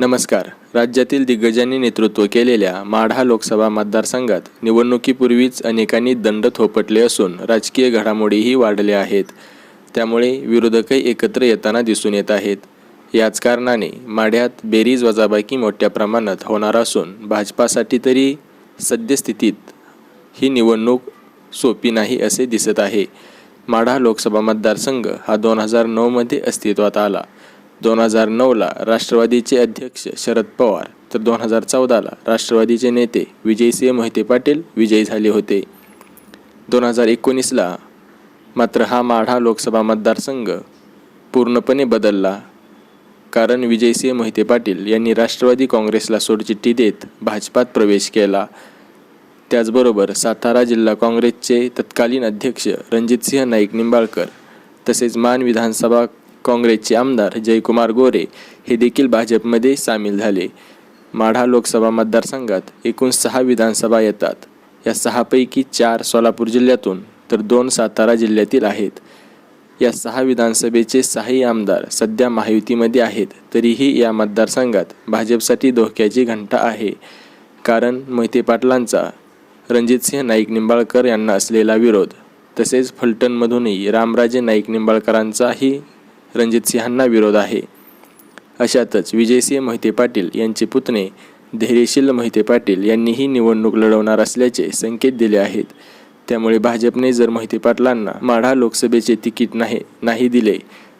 नमस्कार. राज्यातील दिग्गजांनी नेतृत्व केलेल्या माढा लोकसभा मतदारसंघात निवडणुकीपूर्वीच अनेकांनी दंड थोपटले असून राजकीय घडामोडीही वाढल्या आहेत. त्यामुळे विरोधकही एकत्र येताना दिसून येत आहेत. याच कारणाने माढ्यात बेरीज वजाबाकी मोठ्या प्रमाणात होणार असून भाजपासाठी तरी सद्यस्थितीत ही निवडणूक सोपी नाही असे दिसत आहे. माढा लोकसभा मतदारसंघ हा दोन हजार नऊमध्ये अस्तित्वात आला. दोन हजार नऊला राष्ट्रवादीचे अध्यक्ष शरद पवार तर दोन हजार चौदाला राष्ट्रवादीचे नेते विजयसिंह मोहिते पाटील विजयी झाले होते. दोन हजार एकोणीसला मात्र हा माढा लोकसभा मतदारसंघ पूर्णपणे बदलला कारण विजयसिंह मोहिते पाटील यांनी राष्ट्रवादी काँग्रेसला सोडचिठ्ठी देत भाजपात प्रवेश केला. त्याचबरोबर सातारा जिल्हा काँग्रेसचे तत्कालीन अध्यक्ष रणजितसिंह नाईक निंबाळकर तसेच मान विधानसभा काँग्रेसचे आमदार जयकुमार गोरे हे देखील भाजपमध्ये सामील झाले. माढा लोकसभा मतदारसंघात एकूण सहा विधानसभा येतात. या सहापैकी चार सोलापूर जिल्ह्यातून तर दोन सातारा जिल्ह्यातील आहेत. या सहा विधानसभेचे सहाही आमदार सध्या महायुतीमध्ये आहेत तरीही या मतदारसंघात भाजपसाठी धोक्याची घंटा आहे. कारण मोहिते पाटलांचा रणजितसिंह नाईक निंबाळकर यांना असलेला विरोध तसेच फलटणमधूनही रामराजे नाईक निंबाळकरांचाही रणजित सिंहांना विरोध आहे. अशातच विजयसिंह मोहिते पाटील यांचे पुतणे धैर्यशील मोहिते पाटील यांनीही निवडणूक लढवणार असल्याचे संकेत दिले आहेत. त्यामुळे भाजपने जर मोहिते पाटलांना माढा लोकसभेचे तिकीट नाही नाही दिले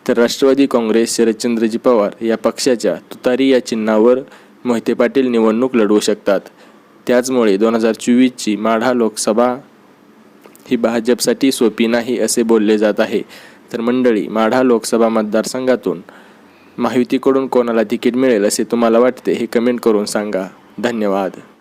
तर राष्ट्रवादी काँग्रेस शरदचंद्रजी पवार या पक्षाच्या तुतारी या चिन्हावर मोहिते पाटील निवडणूक लढवू शकतात. त्याचमुळे दोन हजार चोवीसची माढा लोकसभा ही भाजपसाठी सोपी नाही असे बोलले जात आहे. तर मंडळी माढा लोकसभा मतदारसंघातून महायुतीकडून कोणाला तिकीट मिळेल असे तुम्हाला वाटते हे कमेंट करून सांगा. धन्यवाद.